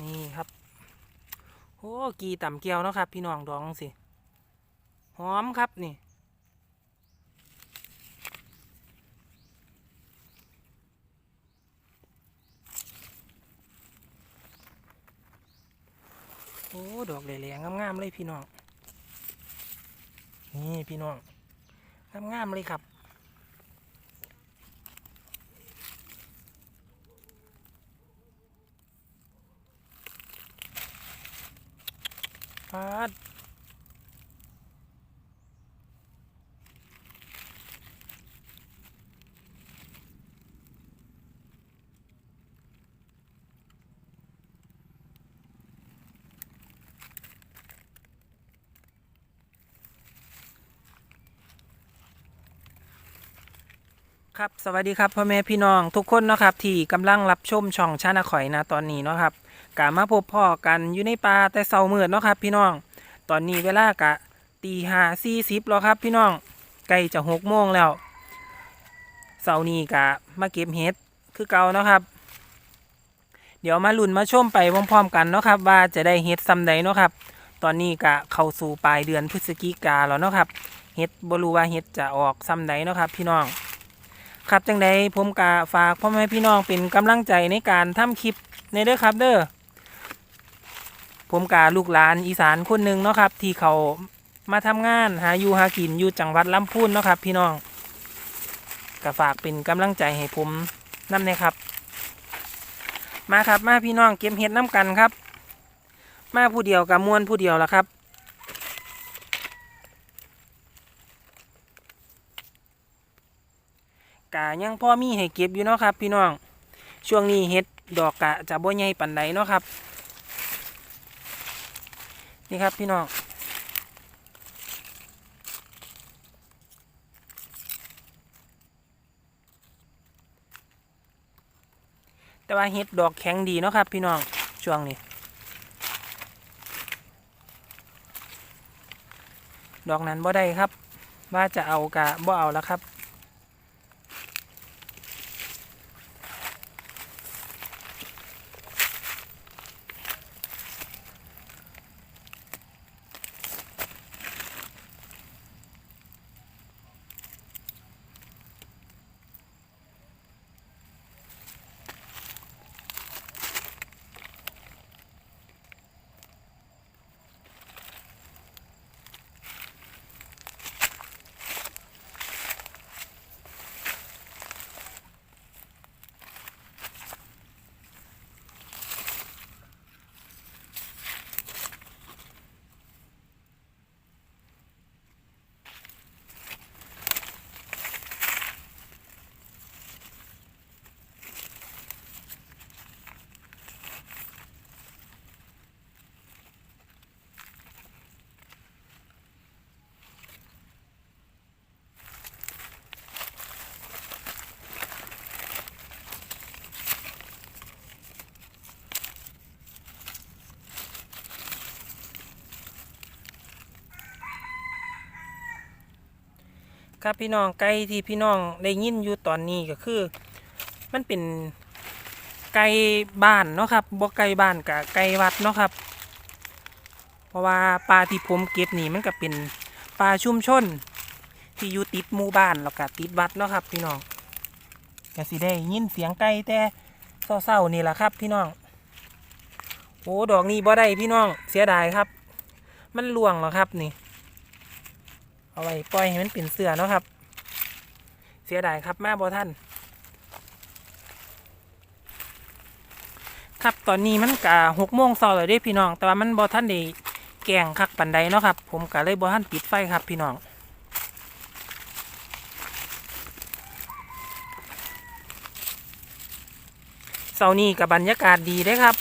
นี่ครับโอ้กีต่ำเกียวนะครับ พี่น้องดองสิหอมครับนี่โอ้ ดอกแหล่ๆงามๆเลยพี่น้อง นี่พี่น้อง งามๆเลยครับาดครับ สวัสดีครับพ่อแม่พี่น้องทุกคนเนาะครับ ที่กำลังรับชมช่องชานาข่อยนะตอนนี้เนาะครับ กามาพบพ่อกันอยู่ในป่าแต่เสาร์มืดเนาะครับ พี่น้อง ตอนนี้เวลากะตีห้าสี่สิบแล้วครับ พี่น้องใกล้จะหกโมงแล้วเสาร์นี้กะมาเก็บเห็ดคือเก่าเนาะครับ เดี๋ยวมาลุ้นมาชมไปพร้อมๆกันเนาะครับ ว่าจะได้เห็ดซ้ำใดเนาะครับ ตอนนี้กะเข้าสู่ปลายเดือนพฤศจิกาแล้วเนาะครับเห็ดบรูว่าเห็ดจะออกซ้ำใดเนาะครับ พี่น้องครับจังใดผมกะฝากพ่อแม่พี่น้องเป็นกำลังใจในการทำคลิปในเด้อครับเด้อ ผมกาลูกหลานอีสานคนหนึ่งเนาะครับ ที่เขามาทำงานหาอยู่หากินอยู่จังหวัดลำพูนเนาะครับ พี่น้องก็ฝากเป็นกำลังใจให้ผมนำเลยครับ มาครับมาพี่น้องเก็บเห็ดน้ำกันครับ มาผู้เดียวกับมวนผู้เดียวละครับกะยังพ่อมีให้เก็บอยู่เนาะครับ พี่น้องช่วงนี้เห็ดดอกกะจะบ่ใหญ่ปันใดเนาะครับ นี่ครับพี่น้องแต่ว่าเห็ดดอกแข็งดีเนาะครับ พี่น้องช่วงนี้ ดอกนั้นบ่ได้ครับ ว่าจะเอากะบ่เอาแล้วครับ ครับพี่น้องไก่ที่พี่น้องได้ยินอยู่ตอนนี้ก็คือ มันเป็นไก่บ้านเนาะครับบ่ไก่บ้านกับไก่วัดเนาะครับ เพราะว่าปลาที่ผมเก็บนี่มันก็เป็นปลาชุ่มชน ที่อยู่ติดหมู่บ้านแล้วก็ติดวัดเนาะครับ พี่น้องก็สิได้ยินเสียงไก่แต่เศร้าๆนี่แหละครับ พี่น้องโอ้ดอกนี้บ่ได้พี่น้องเสียดายครับ มันล่วงแล้วครับนี่ เอาไว้ปล่อยให้มันเป็นเสือเนาะครับ เสียดายครับมาบอท่าน ครับตอนนี้มันกะหกโมงเช้าแล้วเด้พี่น้อง แต่ว่ามันบอท่านได้แกงคักปันใดเนาะครับ ผมกะเลยบอท่านปิดไฟครับพี่น้องเสาร์นี้กับบรรยากาศดีเด้ครับ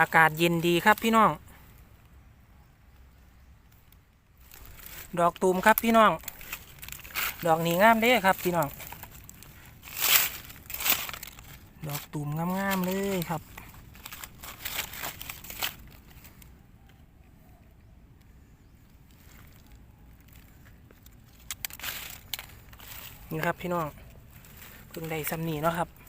อากาศเย็นดีครับพี่น้อง ดอกตูมครับพี่น้อง ดอกนี้งามเด้ครับพี่น้อง ดอกตูมงามๆเลยครับนี่ครับพี่น้องเพิ่งได้ซ้ำนีเนาะครับ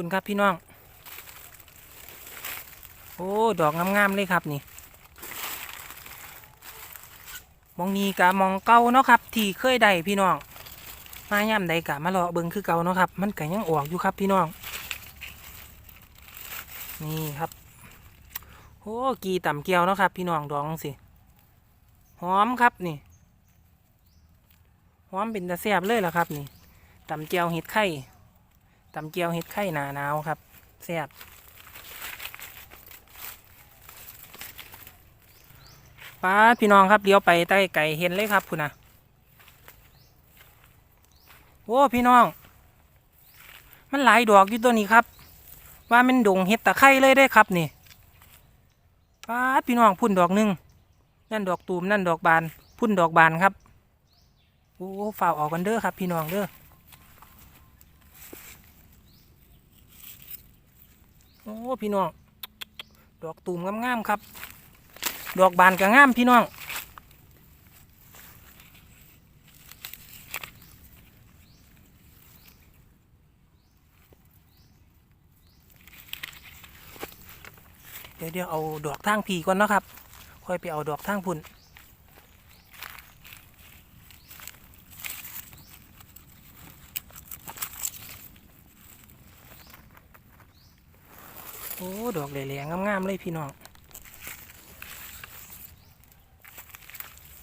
พุ่นครับพี่น้อง โอ้ ดอกงามๆเลยครับนี่ มองนี้กะมองเก่าเนาะครับ ที่เคยได้พี่น้อง มาย่ำใดกะมาเลาะเบิงคือเก่าเนาะครับ มันกะยังออกอยู่ครับพี่น้อง นี่ครับ โอ้กีต่ำเกียวเนาะครับ พี่น้องดองสิ หอมครับนี่ หอมเป็นตะแซบเลยล่ะครับ นี่ต่ำเจียวเห็ดไข่ ตำเจียวเห็ดไข่หนาหนาวครับแซบป้าพี่น้องครับเลี้ยวไปใต้ไก่เห็นเลยครับคุณนะโอ้พี่น้อง มันหลายดอกอยู่ตัวนี้ครับ ว่ามันดงเห็ดตะไคร้เลยได้ครับนี่ป้าพี่น้องพุ่นดอกหนึ่งนั่นดอกตูมนั่นดอกบาน พุ่นดอกบานครับโอ้ฝ่าวออกกันเด้อครับ พี่น้องเด้อ โอ้พี่น้องดอกตูมงามๆครับ ดอกบานก็งามพี่น้องเดี๋ยวเดี๋ยวเอาดอกทางพีก่อนนะครับ ค่อยไปเอาดอกทางพุ่น ดอกแหลงๆงามๆเลยพี่น้อง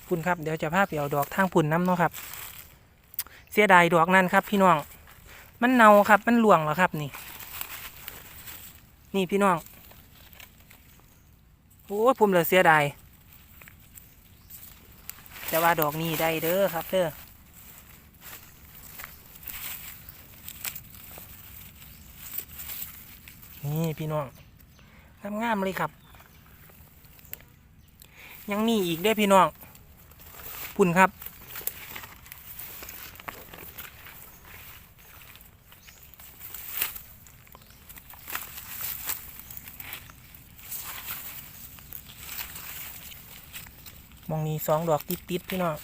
พุ่นครับเดี๋ยวจะพาไปเอาดอกทางพุ่นน้ำเนาะครับ เสียดายดอกนั้นครับ พี่น้อง มันเน่าครับ มันหลวงแล้วครับนี่ นี่พี่น้องโอ้ผมเลยเสียดายแต่ว่าดอกนี้ได้เด้อครับเด้อนี่พี่น้อง งามๆเลยครับ ยังมีอีกได้พี่น้องปุ่นครับ มองนี้สองดอกติดๆพี่น้อง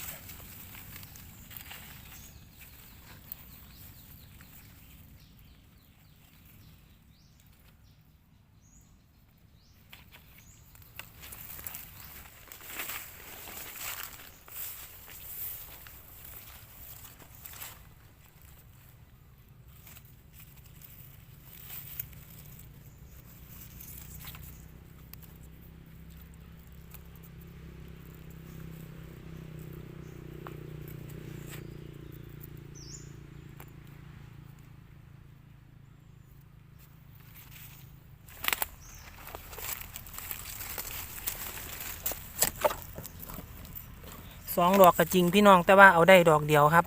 สองดอกก็จริงพี่น้องแต่ว่าเอาได้ดอกเดียวครับ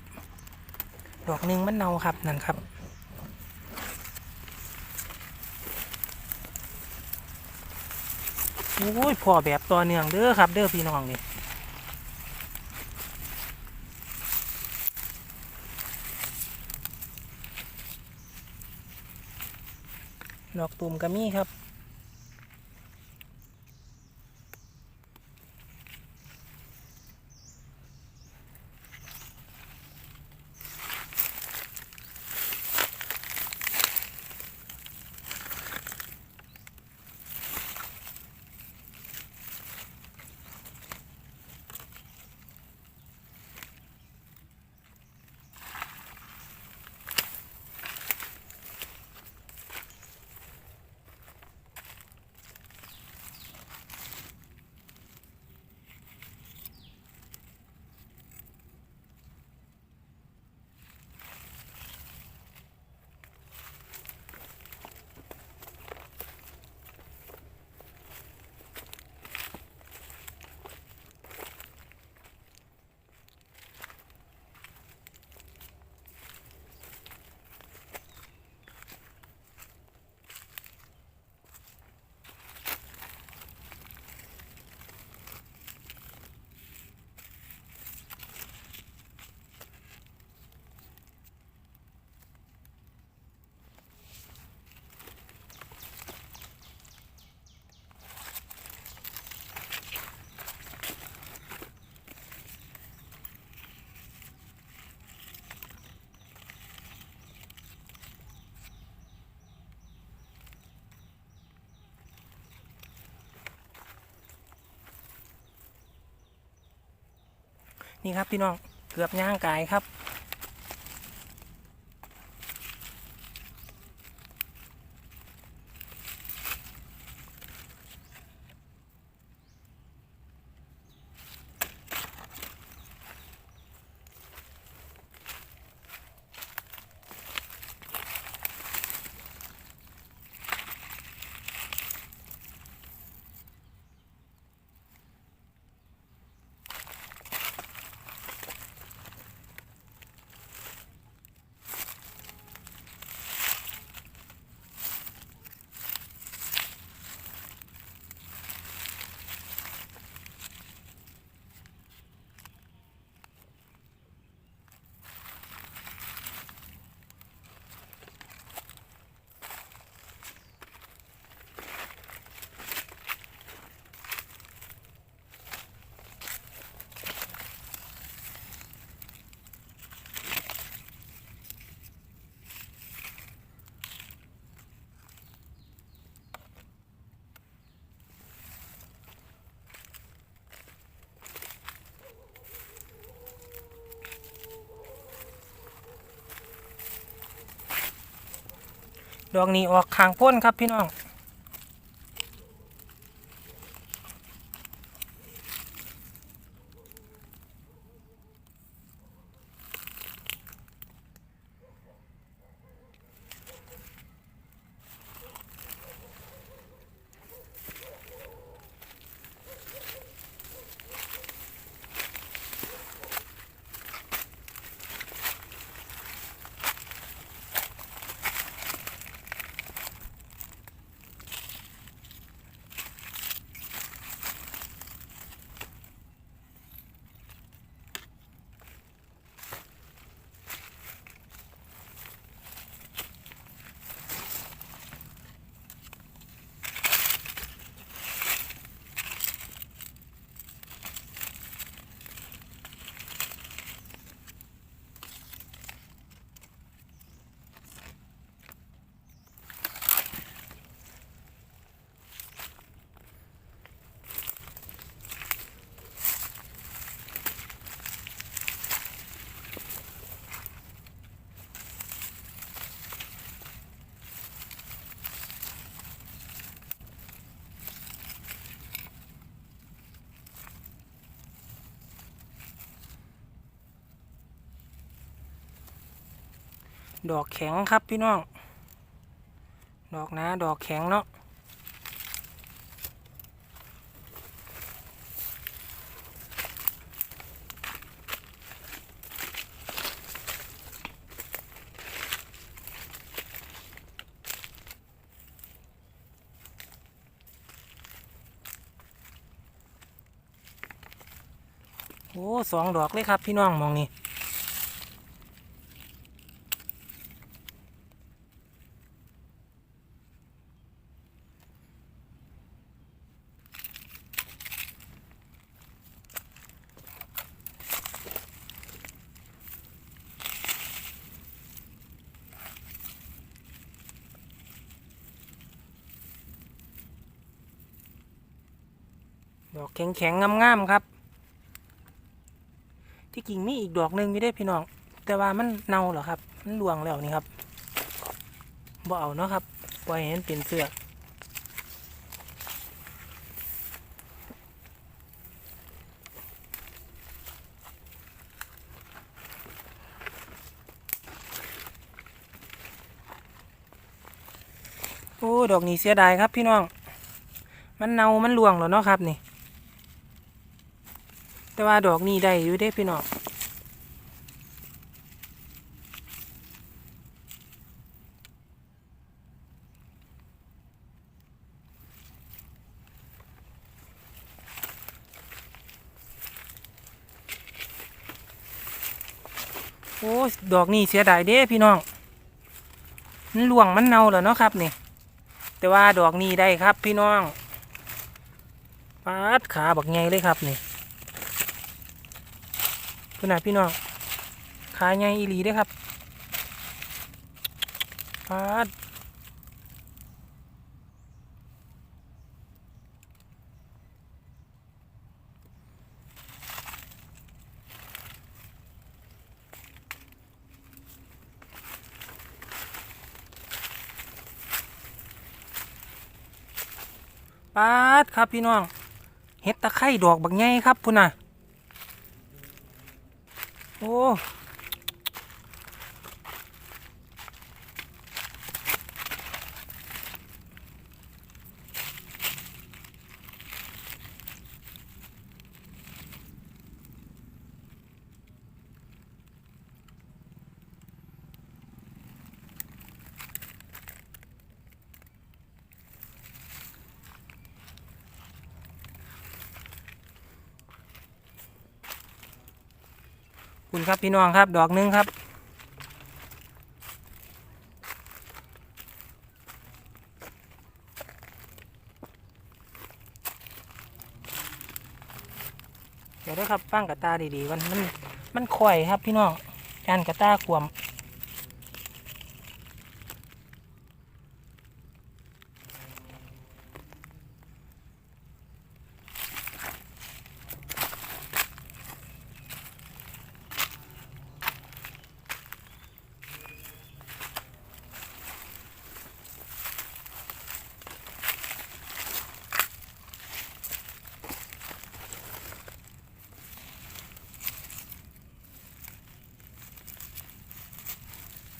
ดอกหนึ่งมันเนาครับนั่นครับ โอ้ยพอแบบต่อเนื่องเด้อครับ เด้อพี่น้องนี่ดอกตุ่มกระมี่ครับ นี่ครับพี่น้องเกือบย่างกายครับ ดอกนี้ออกขางพ้นครับพี่น้อง ดอกแข็งครับพี่น้อง ดอกนะดอกแข็งเนาะโอ้สองดอกเลยครับพี่น้องมองนี่ แข็งแข็งๆงามครับ ที่กิ่งมีอีกดอกหนึ่งไม่ได้พี่น้อง แต่ว่ามันเน่าเหรอครับ มันหลวงแล้วนี่ครับบ่เอาเนาะครับปล่อยให้มันเป็นเสือกโอ้ ดอกนี้เสียดายครับพี่น้อง มันเน่ามันหลวงแล้วเนาะครับนี่ แต่ว่าดอกนี้ได้อยู่เด้พี่น้องโอ้ดอกนี้เสียดายเด้พี่น้องมันหลวงมันเน่าแล้วเนาะครับนี่ แต่ว่าดอกนี้ได้ครับพี่น้องปาดขาบักไงเลยครับนี่ คุณนาะพี่น้องขายไงอีหลีได้ครับปาดปาดครับพี่น้อง เห็ดตะไคร่ดอกบักไงครับพุ่นน่ะ โคุณครับพี่น้องครับ ดอกหนึงครับ เดี๋ยวนะครับฟังกระตาดีๆมันมันมันข่อยครับพี่น้องจานกระตาขวม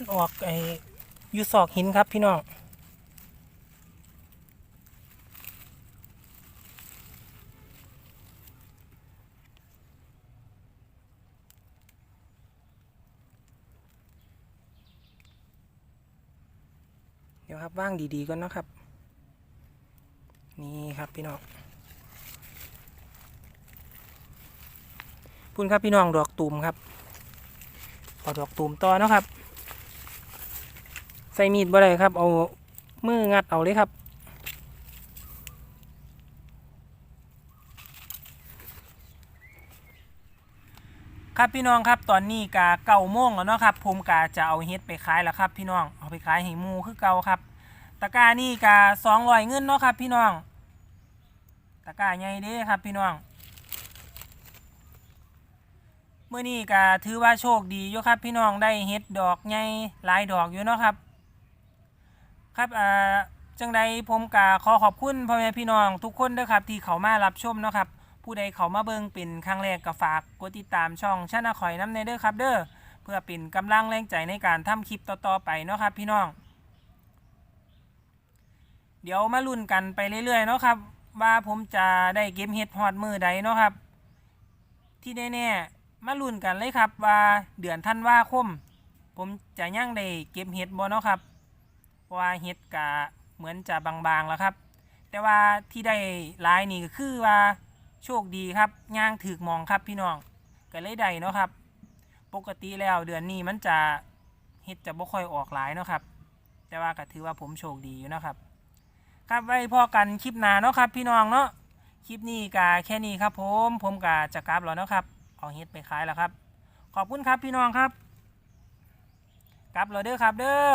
มันออกไอ้ยูซอกหินครับพี่น้องเดี๋ยวครับว่างดีๆก่อนนะครับ นี่ครับพี่น้องพุ่นครับพี่น้องดอกตูมครับเอาดอกตูมต่อเนาะครับ ใส่มีดบ่ได้ครับ เอามืองัดเอาเลยครับ ครับพี่น้องครับตอนนี้กาเก่าโมงแล้วเนาะครับผมกาจะเอาเฮ็ดไปขายแล้วครับ พี่น้องเอาไปขายให้หมูคือเก่าครับตะกร้านี่กาสองร้อยเงินเนาะครับ พี่น้องตะกร้าใหญ่เด้ครับ พี่น้องเมื่อนี้กาถือว่าโชคดีอยู่ครับ พี่น้องได้เฮ็ดดอกใหญ่หลายดอกอยู่เนาะครับ ครับอ่าจังใดผมกาขอขอบคุณพ่อแม่พี่น้องทุกคนด้อครับที่เขามารับชมเนาะครับ ผู้ใดเขามาเบิ่งเป็นครั้งแรกก็ฝากกดติดตามช่องชานลข่อยน้ำในเด้อครับเด้อเพื่อเป็นกำลังแรงใจในการทำคลิปต่อๆไปเนาะครับ พี่น้อง เดี๋ยวมาลุ้นกันไปเรื่อยๆเนาะครับ ว่าผมจะได้เก็บเห็ดฮอดมือใดเนาะครับ ที่แน่ๆมาลุ้นกันเลยครับว่าเดือนธันวาคม ผมจะยังได้เก็บเห็ดบ่เนาะครับ ราะว่าเห็ดกะเหมือนจะบางๆแล้วครับ แต่ว่าที่ได้หลายนี่ก็คือว่าโชคดีครับย่างถือมองครับพี่น้องก็เลยได้เนาะครับ ปกติแล้วเดือนนี้มันจะเห็ดจะบ่ค่อยออกหลายเนาะครับ แต่ว่าก็ถือว่าผมโชคดีอยู่เนาะครับ ครับไว้พอกันคลิปหน้าเนาะครับ พี่น้องเนาะคลิปนี้กะแค่นี้ครับ ผมผมกะจะกลับแล้วเนาะครับเอาเห็ดไปขายแล้วครับ ขอบคุณครับพี่น้องครับกลับแล้วเด้อครับ เด้อ